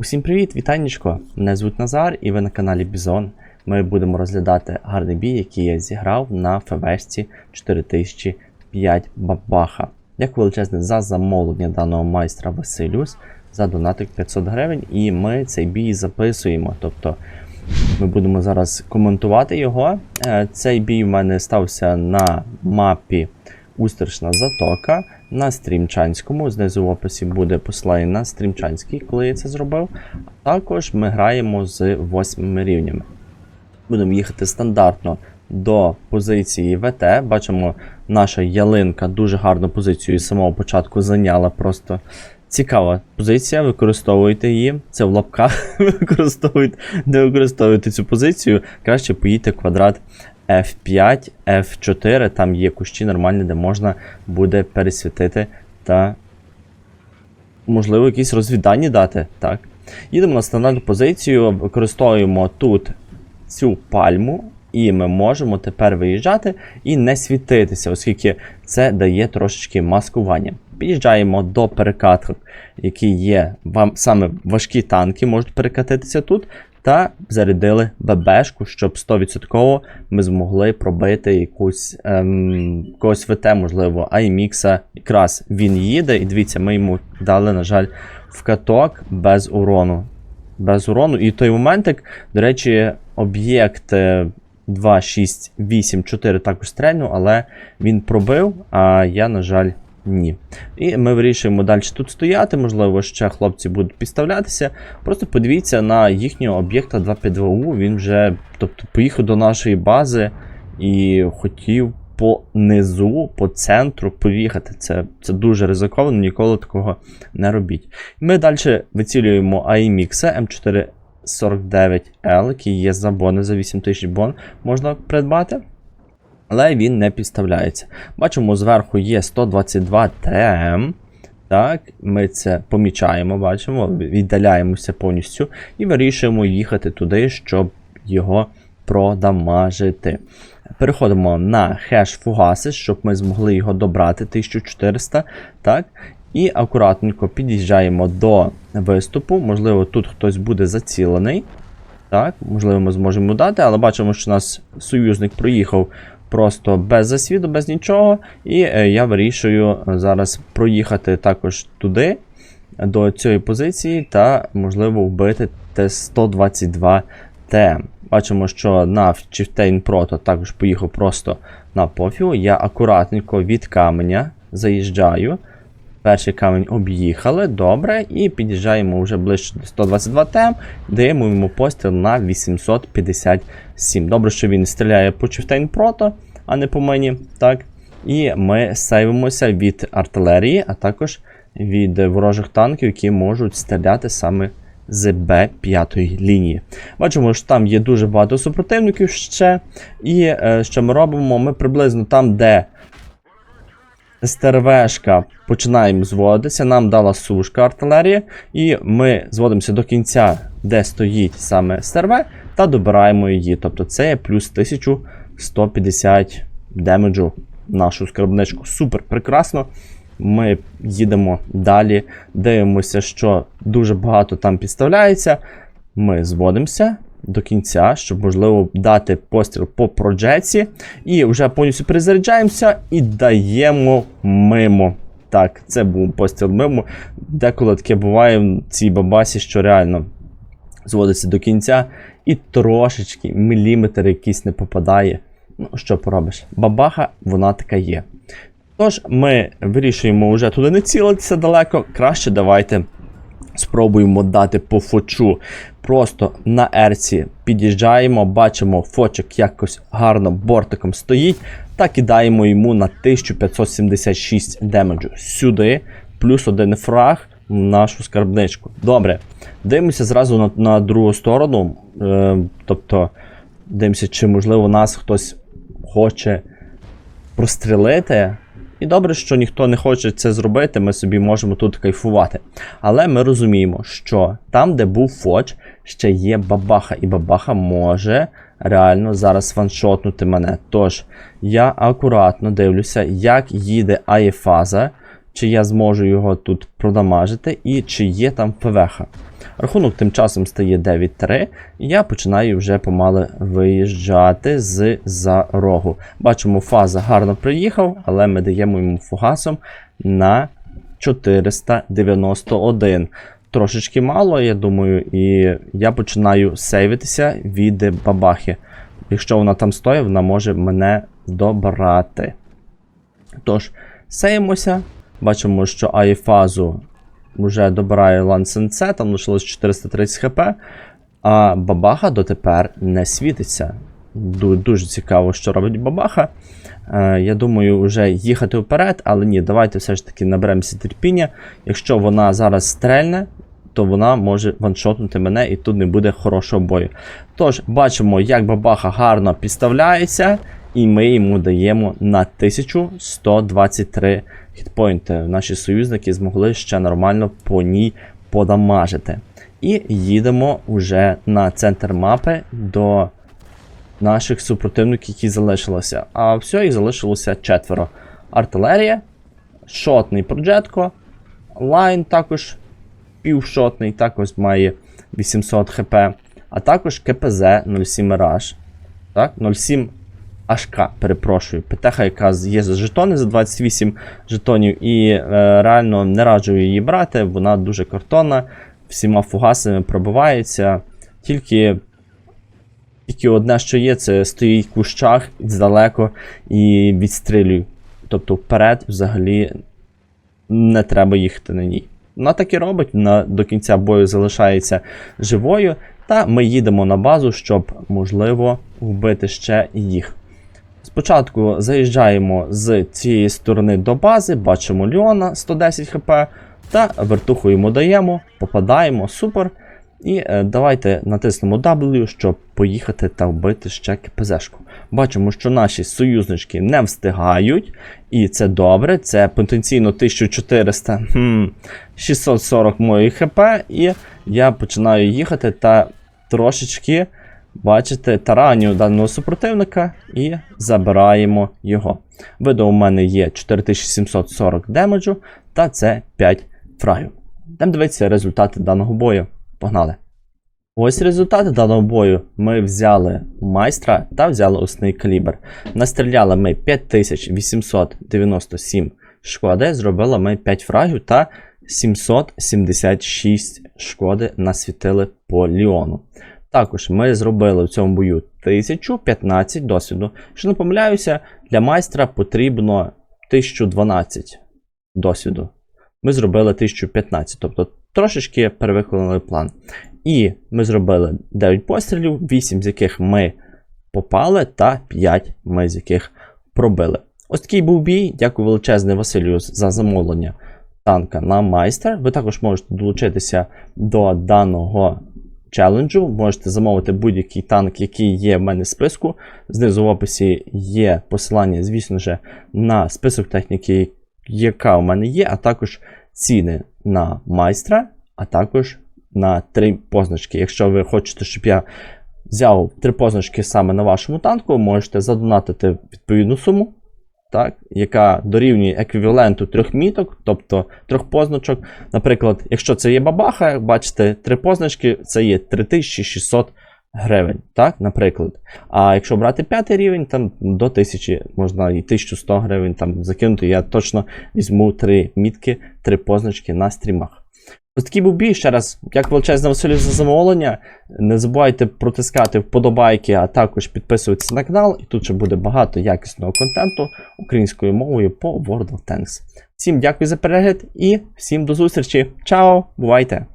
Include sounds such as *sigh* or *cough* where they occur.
Усім привіт, вітаннячко! Мене звуть Назар і ви на каналі Бізон. Ми будемо розглядати гарний бій, який я зіграв на ФВСці 4005 Бабаха. Дякую величезне за замовлення даного майстра Василюс за донатик 500 гривень. І ми цей бій записуємо. Тобто ми будемо зараз коментувати його. Е, Цей бій в мене стався на мапі Устрична Затока на стрімчанському. Знизу в описі буде посилання на стрімчанський, коли я це зробив. Також ми граємо з восьмими рівнями. Будемо їхати стандартно до позиції ВТ. Бачимо, наша ялинка дуже гарну позицію з самого початку зайняла. Просто цікава позиція. Використовуйте її. Це в лапках. *laughs* Використовуйте, не використовуйте цю позицію. Краще поїдьте квадрат F5, F4. Там є кущі нормальні, де можна буде пересвітити та, можливо, якісь розвіддані дати. Так. Їдемо на стандартну позицію, використовуємо тут цю пальму, і ми можемо тепер виїжджати і не світитися, оскільки це дає трошечки маскування. Під'їжджаємо до перекаток, які є вам саме важкі танки, можуть перекатитися тут. Та зарядили ББшку, щоб 100% ми змогли пробити якусь ем, когось ВТ, можливо, Аймікса. Якраз він їде, і дивіться, ми йому дали, на жаль, в каток без урону. Без урону. І той моментик, до речі, об'єкт е, 2, 6, 8, 4 також стрельнув, але він пробив, а я, на жаль, ні. І ми вирішуємо далі тут стояти. Можливо, ще хлопці будуть підставлятися. Просто подивіться на їхнього об'єкта 252У. Він вже тобто, поїхав до нашої бази і хотів по низу, по центру поїхати. Це, це дуже ризиковано, ніколи такого не робіть. Ми далі вицілюємо AIMX М4. 49L, який є за бони за 8000 бон, можна придбати. Але він не підставляється. Бачимо, зверху є 122 ТМ. Так, ми це помічаємо, бачимо, віддаляємося повністю і вирішуємо їхати туди, щоб його продамажити. Переходимо на хеш фугаси, щоб ми змогли його добрати 1400. Так, і акуратненько під'їжджаємо до виступу. Можливо, тут хтось буде зацілений. Так, можливо, ми зможемо дати, але бачимо, що у нас союзник проїхав просто без засвіду, без нічого. І е, я вирішую зараз проїхати також туди, до цієї позиції, та, можливо, вбити Т-122 ТМ. Бачимо, що на Chieftain Proto також поїхав просто на пофігу. Я акуратненько від каменя заїжджаю. Перший камінь об'їхали, добре, і під'їжджаємо вже ближче до 122 тем, даємо йому постріл на 857. Добре, що він стріляє по Chieftain Proto, а не по мені. так. І ми сейвимося від артилерії, а також від ворожих танків, які можуть стріляти саме з Б5 лінії. Бачимо, що там є дуже багато супротивників ще. І е, що ми робимо? Ми приблизно там, де СТРВшка починаємо зводитися, нам дала сушка артилерія, і ми зводимося до кінця, де стоїть саме СТРВ, та добираємо її. Тобто це є плюс 1150 демеджу нашу скарбничку. Супер, прекрасно. Ми їдемо далі, дивимося, що дуже багато там підставляється. Ми зводимося до кінця, щоб, можливо, дати постріл по проджеці. І вже повністю перезаряджаємося і даємо мимо. Так, це був постріл мимо. Деколи таке буває в цій бабасі, що реально зводиться до кінця, і трошечки міліметр якийсь не попадає. Ну, що поробиш? Бабаха, вона така є. Тож, ми вирішуємо вже туди не цілитися далеко. Краще давайте спробуємо дати по фочу. Просто на ерці під'їжджаємо, бачимо, фочик якось гарно бортиком стоїть, та кидаємо йому на 1576 демеджу. Сюди, плюс один фраг в нашу скарбничку. Добре. Дивимося зразу на, на другу сторону. Е, тобто, дивимося, чи можливо нас хтось хоче прострілити. І добре, що ніхто не хоче це зробити, ми собі можемо тут кайфувати. Але ми розуміємо, що там, де був фоч, ще є бабаха, і бабаха може реально зараз ваншотнути мене. Тож я акуратно дивлюся, як їде АЄФаза, чи я зможу його тут продамажити, і чи є там ПВХ. Рахунок тим часом стає 9-3, і я починаю вже помалу виїжджати з за рогу. Бачимо, фаза гарно приїхав, але ми даємо йому фугасом на 491. Трошечки мало, я думаю, і я починаю сейвитися від бабахи. Якщо вона там стоїть, вона може мене добрати. Тож, сеймося. Бачимо, що Аїфазу вже добирає лансенце, там лишилось 430 хп. А бабаха дотепер не світиться. Дуже цікаво, що робить бабаха. Е, я думаю, вже їхати вперед, але ні, давайте все ж таки наберемося терпіння. Якщо вона зараз стрельне, то вона може ваншотнути мене і тут не буде хорошого бою. Тож, бачимо, як бабаха гарно підставляється, і ми йому даємо на 1123 хітпойнти. Наші союзники змогли ще нормально по ній подамажити. І їдемо вже на центр мапи до наших супротивників, які залишилося. А все, їх залишилося четверо. Артилерія, шотний проджетко, лайн також півшотний, також має 800 хп, а також КПЗ 07 Mirage. Так, 07 HK, перепрошую. ПТХ, яка є за жетони за 28 жетонів, і е, реально не раджу її брати, вона дуже картонна, всіма фугасами пробивається. Тільки, тільки одне, що є, це стоїть в кущах здалеко і відстрілюй. Тобто вперед взагалі не треба їхати на ній. Вона так і робить, вона до кінця бою залишається живою, та ми їдемо на базу, щоб, можливо, вбити ще їх. Спочатку заїжджаємо з цієї сторони до бази, бачимо Ліона 110 хп, та вертуху йому даємо, попадаємо, супер. І е, давайте натиснемо W, щоб поїхати та вбити ще КПЗшку. Бачимо, що наші союзнички не встигають, і це добре. Це потенційно 1400, хм, 640 моїх хп, і я починаю їхати та трошечки, бачите, тараню даного супротивника і забираємо його. Видно, у мене є 4740 демеджу, та це 5 фрагів. Йдемо дивитися результати даного бою. Погнали. Ось результати даного бою. Ми взяли майстра та взяли основний калібр. Настріляли ми 5897 шкоди, зробили ми 5 фрагів та 776 шкоди насвітили по Ліону. Також ми зробили в цьому бою 1015 досвіду. Якщо не помиляюся, для майстра потрібно 1012 досвіду. Ми зробили 1015, тобто трошечки перевиконали план. І ми зробили 9 пострілів, 8 з яких ми попали, та 5 ми з яких пробили. Ось такий був бій. Дякую величезне Василю за замовлення танка на майстер. Ви також можете долучитися до даного челенджу. Можете замовити будь-який танк, який є в мене в списку. Знизу в описі є посилання, звісно ж, на список техніки, яка у мене є, а також ціни на майстра, а також на три позначки. Якщо ви хочете, щоб я взяв три позначки саме на вашому танку, можете задонатити відповідну суму, так, яка дорівнює еквіваленту трьох міток, тобто трьох позначок. Наприклад, якщо це є бабаха, як бачите, три позначки це є 3600 гривень, так, наприклад. А якщо брати п'ятий рівень, там до 1000 можна і 1100 гривень там закинути. Я точно візьму три мітки, три позначки на стрімах. Ось такий був бій. Ще раз, як величезне Василю за замовлення. Не забувайте протискати вподобайки, а також підписуватися на канал. І тут ще буде багато якісного контенту українською мовою по World of Tanks. Всім дякую за перегляд і всім до зустрічі. Чао! Бувайте!